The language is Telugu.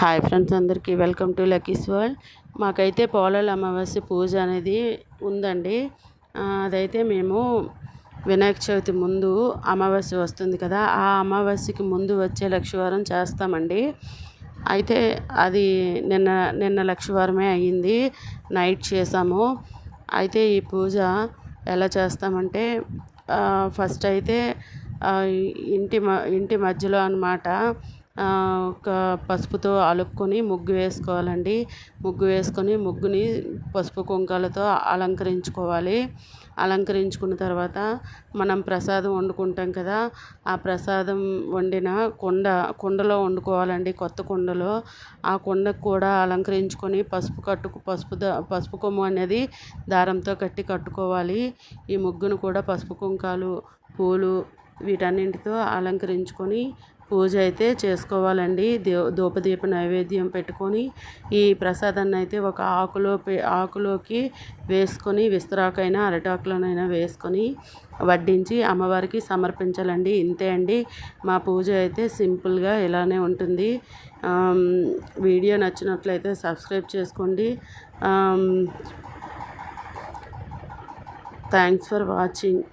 హాయ్ ఫ్రెండ్స్ అందరికీ వెల్కమ్ టు లక్కీస్ వరల్డ్. మాకైతే పోలాల అమావాస్య పూజ అనేది ఉందండి. అదైతే మేము వినాయక చవితి ముందు అమావాస్య వస్తుంది కదా ఆ అమావాస్యకి ముందు వచ్చే లక్షవారం చేస్తామండి. అయితే అది నిన్న నిన్న లక్షవారమే అయ్యింది నైట్ చేసాము. అయితే ఈ పూజ ఎలా చేస్తామంటే ఫస్ట్ అయితే ఇంటి మ ఇంటి మధ్యలో అన్నమాట ఒక పసుపుతో అలుక్కొని ముగ్గు వేసుకోవాలండి. ముగ్గు వేసుకొని ముగ్గుని పసుపు కుంకాలతో అలంకరించుకోవాలి. అలంకరించుకున్న తర్వాత మనం ప్రసాదం వండుకుంటాం కదా ఆ ప్రసాదం వండిన కుండ కుండలో వండుకోవాలండి కొత్త కుండలో. ఆ కుండకు కూడా అలంకరించుకొని పసుపు కట్టుకు పసుపు పసుపు కొమ్ము అనేది దారంతో కట్టి కట్టుకోవాలి. ఈ ముగ్గును కూడా పసుపు కుంకాలు పూలు వీటన్నింటితో అలంకరించుకొని పూజ అయితే చేసుకోవాలండి. దే ధూపదీప నైవేద్యం పెట్టుకొని ఈ ప్రసాదాన్ని అయితే ఒక ఆకులో ఆకులోకి వేసుకొని విస్తరాకైనా అరటాకులోనైనా వేసుకొని వడ్డించి అమ్మవారికి సమర్పించాలండి. ఇంతే అండి. మా పూజ అయితే సింపుల్గా ఇలానే ఉంటుంది. వీడియో నచ్చినట్లయితే సబ్స్క్రైబ్ చేసుకోండి. Thanks for watching.